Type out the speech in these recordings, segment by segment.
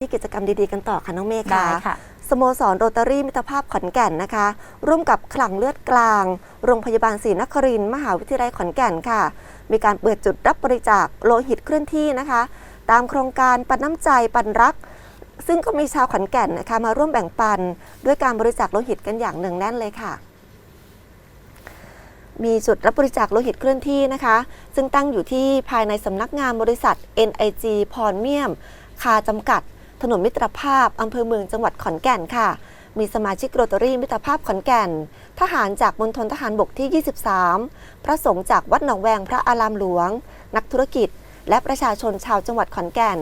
ที่กิจกรรมดีๆกันต่อค่ะน้องเมฆได้ค่ะค่ะ สโมสรโรตารี่มิตรภาพขอนแก่นนะคะ ร่วมกับขลังเลือดกลาง โรงพยาบาลศรีนครินทร์มหาวิทยาลัยขอนแก่นค่ะ มีการเปิดจุดรับบริจาคโลหิตเคลื่อนที่นะคะ ตามโครงการปันน้ำใจปันรัก ซึ่งก็มีชาวขอนแก่นนะคะมาร่วมแบ่งปัน ด้วยการบริจาคโลหิตกันอย่างหนึ่งแน่นเลยค่ะ มีจุดรับบริจาคโลหิตเคลื่อนที่นะคะ ซึ่งตั้งอยู่ที่ภายในสำนักงานบริษัท NIG พรเมียม คาจำกัด ถนนมิตรภาพอำเภอเมืองจังหวัดขอนแก่นค่ะ มีสมาชิกโรตารี่มิตรภาพขอนแก่น ทหารจากมณฑลทหารบกที่ 23 พระสงฆ์จากวัดหนองแวงพระอารามหลวง นักธุรกิจ และประชาชนชาวจังหวัดขอนแก่น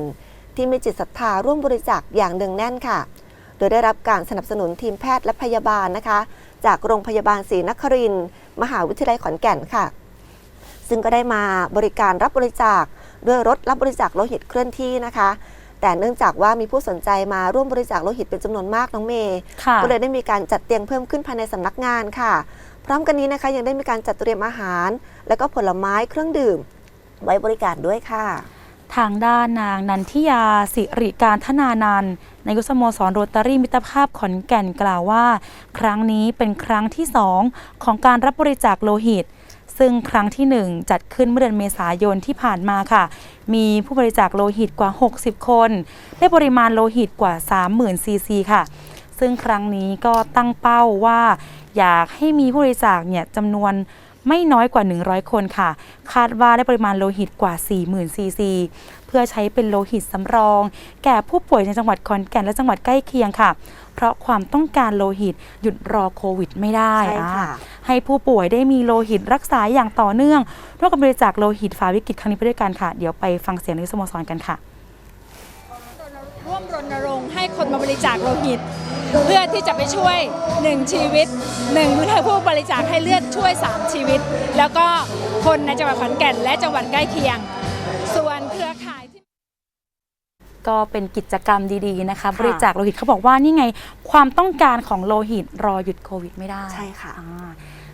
ที่มีจิตศรัทธาร่วมบริจาคอย่างเนืองแน่นค่ะ โดยได้รับการสนับสนุนทีมแพทย์และพยาบาลนะคะ จากโรงพยาบาลศรีนครินทร์มหาวิทยาลัยขอนแก่นค่ะ ซึ่งก็ได้มาบริการรับบริจาคด้วยรถรับบริจาคโลหิตเคลื่อนที่นะคะ แต่เนื่องจากว่ามีผู้สนใจมาร่วมบริจาคโลหิตเป็นจำนวนมากน้องเมย์ค่ะก็เลยได้มีการจัดเตียงเพิ่มขึ้นภายในสำนักงานค่ะ พร้อมกันนี้นะคะยังได้มีการจัดเตรียมอาหาร และก็ผลไม้เครื่องดื่ม ไว้บริการด้วยค่ะ ทางด้านนางนันทิยาสิริการธนานันท์นายกสโมสรโรตารี่มิตรภาพขอนแก่นกล่าวว่า ครั้งนี้เป็นครั้งที่2ของการรับบริจาคโลหิต ซึ่งครั้งที่ 1 จัดขึ้นเมื่อเดือนเมษายนที่ผ่านมาค่ะ มีผู้บริจาคโลหิตกว่า 60 คน ได้ปริมาณโลหิตกว่า 30,000ซีซีค่ะ ซึ่งครั้งนี้ก็ตั้งเป้าว่า อยากให้มีผู้บริจาคเนี่ยจำนวนไม่น้อยกว่า 100 คนค่ะ คาดว่าได้ปริมาณโลหิตกว่า 40,000ซีซี เพื่อใช้เป็นโลหิตสำรอง แก่ผู้ป่วยในจังหวัดขอนแก่นและจังหวัดใกล้เคียงค่ะ เพราะความต้องการโลหิตหยุดรอโควิดไม่ได้ใช่ค่ะอ่า ให้ผู้ป่วยได้มีโลหิตรักษาอย่างต่อเนื่องร่วมกับบริจาคโลหิตฝ่าวิกฤตครั้งนี้ไปด้วยกันค่ะ เดี๋ยวไปฟังเสียงนสโมสรกันค่ะ ร่วมรณรงค์ให้คนมาบริจาคโลหิต เพื่อที่จะไปช่วยหนึ่งชีวิตหนึ่งคือผู้บริจาคให้เลือดช่วย 3 ชีวิต แล้วก็คนในจังหวัดขอนแก่นและจังหวัดใกล้เคียง ส่วนเครือข่ายที่ ก็เป็นกิจกรรมดีๆนะคะ บริจาคโลหิตเขาบอกว่านี่ไงความต้องการของโลหิตรอหยุดโควิดไม่ได้ใช่ค่ะอ่า